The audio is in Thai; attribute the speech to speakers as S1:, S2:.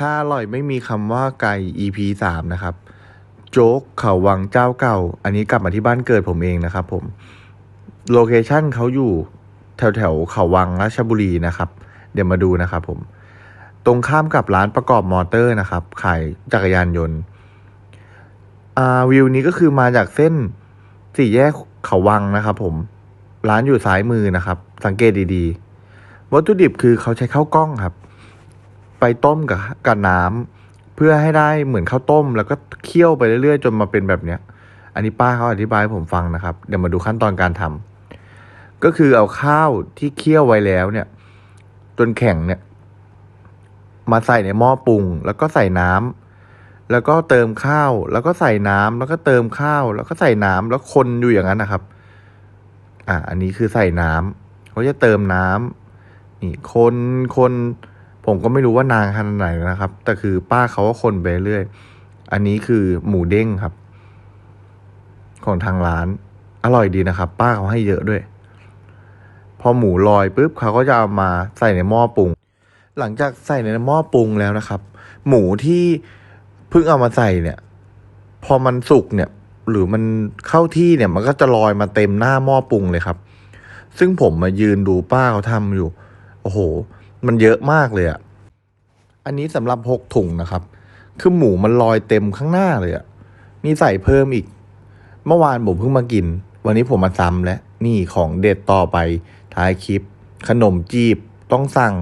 S1: ถ้าอร่อยไม่มีคำว่าไก่ EP สามนะครับ โจ๊กเขาวังเจ้าเก่า อันนี้กลับมาที่บ้านเกิดผมเองนะครับผม โลเคชั่นเขาอยู่แถวแถวเขาวังราชบุรีนะครับ เดี๋ยวมาดูนะครับผม ตรงข้ามกับร้านประกอบมอเตอร์นะครับ ขายจักรยานยนต์วิวนี้ก็คือมาจากเส้นสี่แยกเขาวังนะครับผม ร้านอยู่ซ้ายมือนะครับ สังเกตดีๆ วัตถุดิบคือเขาใช้ข้าวกล้องครับ ไปต้มกับกับน้ำเพื่อให้ได้เหมือนข้าวต้ม แล้วก็เคี่ยวไปเรื่อยๆ จนมาเป็นแบบเนี้ย อันนี้ป้าเขาอธิบายให้ผมฟังนะครับ เดี๋ยวมาดูขั้นตอนการทำก็คือเอาข้าวที่เคี่ยวไว้แล้วเนี่ย จนแข็งเนี่ย มาใส่ในหม้อปรุง แล้วก็ใส่น้ำแล้วก็เติมข้าว แล้วก็ใส่น้ำแล้วก็เติมข้าว แล้วก็ใส่น้ำแล้วคนอยู่อย่างนั้นนะครับ อ่า อันนี้คือใส่น้ำเขาจะเติมน้ำนี่คนคน ผมก็ไม่รู้ว่านานขนาดไหนนะครับ แต่คือป้าเขาก็คนไปเรื่อย อันนี้คือหมูเด้งครับ ของทางร้าน อร่อยดีนะครับ ป้าเขาให้เยอะด้วย พอหมูลอยปุ๊บเขาก็จะเอามาใส่ในหม้อปรุง หลังจากใส่ในหม้อปรุงแล้วนะครับ หมูที่เพิ่งเอามาใส่เนี่ย พอมันสุกเนี่ย หรือมันเข้าที่เนี่ย มันก็จะลอยมาเต็มหน้าหม้อปรุงเลยครับ ซึ่งผมมายืนดูป้าเขาทำอยู่ โอ้โห มันเยอะมากเลยอะอันนี้สำหรับหกถุงนะครับ คือหมูมันลอยเต็มข้างหน้าเลยอะมีใส่เพิ่มอีก เมื่อวานผมเพิ่งมากิน วันนี้ผมมาซ้ำแล้ว นี่ของเด็ดต่อไปท้ายคลิป ขนมจีบต้องสั่ง